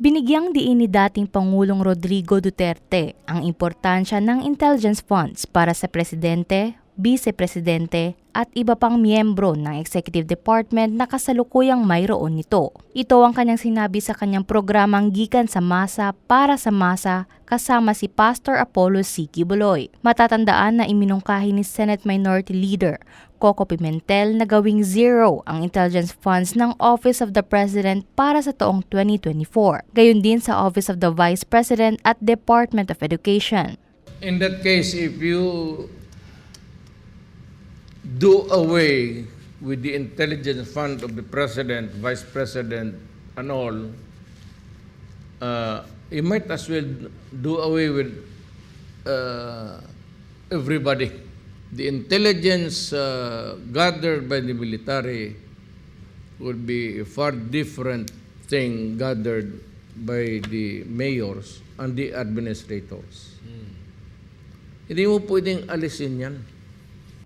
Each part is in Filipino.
Binigyang diin ni dating Pangulong Rodrigo Duterte ang importansya ng intelligence funds para sa presidente, vice-presidente at iba pang miyembro ng executive department na kasalukuyang mayroon nito. Ito ang kanyang sinabi sa kanyang programang Gikan sa Masa para sa Masa kasama si Pastor Apollo C. Kibuloy. Matatandaan na iminungkahi ni Senate Minority Leader Coco Pimentel na gawing zero ang intelligence funds ng Office of the President para sa taong 2024. Gayon din sa Office of the Vice President at Department of Education. In that case, if you do away with the intelligence fund of the president, vice president, and all, uh, you might as well do away with uh, everybody. The intelligence uh, gathered by the military would be a far different thing gathered by the mayors and the administrators. Hindi mo pwedeng alisin yan.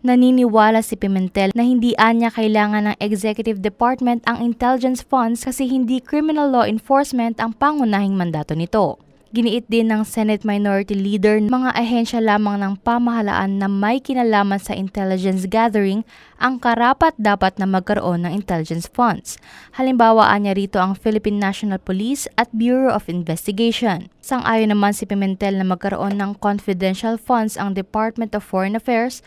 Naniniwala si Pimentel na hindi anya kailangan ng Executive Department ang intelligence funds kasi hindi criminal law enforcement ang pangunahing mandato nito. Giniit din ng Senate Minority Leader mga ahensya lamang ng pamahalaan na may kinalaman sa intelligence gathering ang karapat dapat na magkaroon ng intelligence funds. Halimbawa niya rito ang Philippine National Police at Bureau of Investigation. Sang-ayon naman si Pimentel na magkaroon ng confidential funds ang Department of Foreign Affairs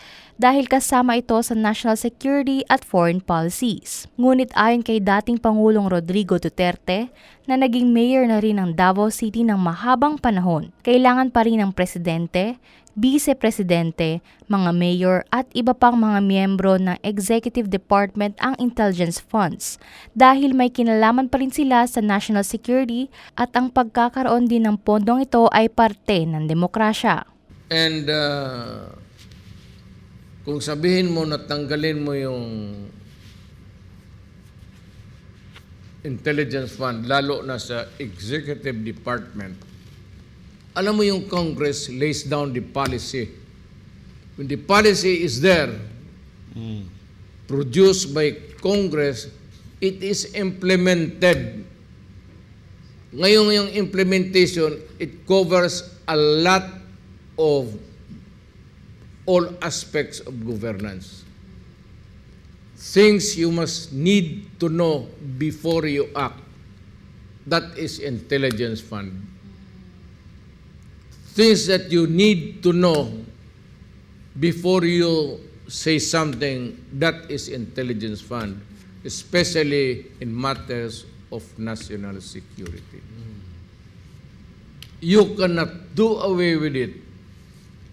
dahil kasama ito sa national security at foreign policies. Ngunit ayon kay dating Pangulong Rodrigo Duterte na naging mayor na rin ng Davao City ng mahabang panahon, kailangan pa rin ng presidente, vice-presidente, mga mayor at iba pang mga miyembro ng executive department ang intelligence funds dahil may kinalaman pa rin sila sa national security at ang pagkakaroon din ng pondong ito ay parte ng demokrasya. And uh, kung sabihin mo na tanggalin mo yung intelligence fund, lalo na sa executive department, alam mo yung Congress lays down the policy. When the policy is there, produced by Congress, it is implemented. Ngayon yung implementation, it covers a lot of all aspects of governance. Things you must need to know before you act. That is intelligence fund. Things that you need to know before you say something, that is intelligence fund, especially in matters of national security. You cannot do away with it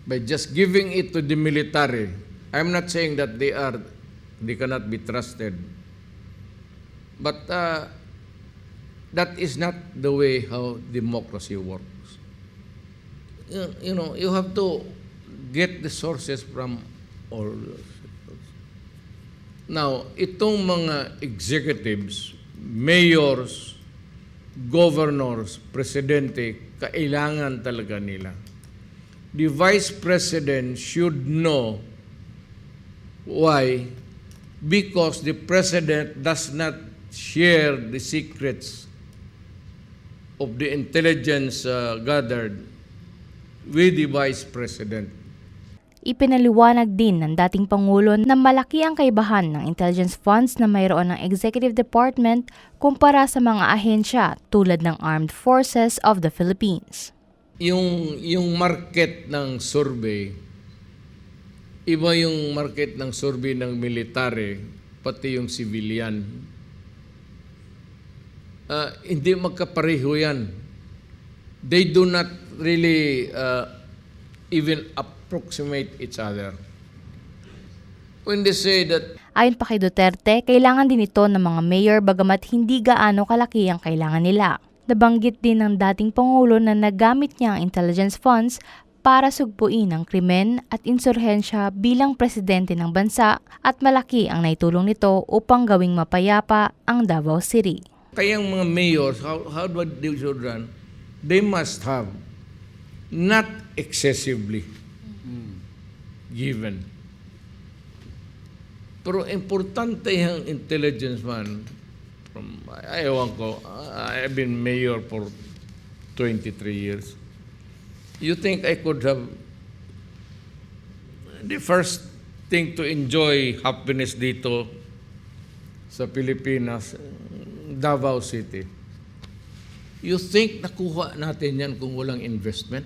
by just giving it to the military. I'm not saying that they are, they cannot be trusted. But uh, that is not the way how democracy works. You, you know, you have to get the sources from all. Now, itong mga executives, mayors, governors, presidente, kailangan talaga nila. The vice president should know why because the president does not share the secrets of the intelligence uh, gathered with the vice president. Ipinaliwanag din ng dating Pangulo na malaki ang kaibahan ng intelligence funds na mayroon ng Executive Department kumpara sa mga ahensya tulad ng Armed Forces of the Philippines. Yung, yung market ng survey, iba yung market ng survey ng military, pati yung civilian. Ah, hindi magkapareho yan. They do not really uh, even approximate each other. When they say that Ayon pa kay Duterte, kailangan din ito ng mga mayor bagamat hindi gaano kalaki ang kailangan nila. Nabanggit din ng dating Pangulo na nagamit niya ang intelligence funds para sugpuin ang krimen at insurhensya bilang presidente ng bansa at malaki ang naitulong nito upang gawing mapayapa ang Davao City. Kayang mga mayors, how, how do they should run? They must have not excessively given. Pero importante yung intelligence man from, ewan ko, I've been mayor for 23 years. You think I could have, the first thing to enjoy happiness dito sa Pilipinas, Davao City. You think nakuha natin yan kung walang investment?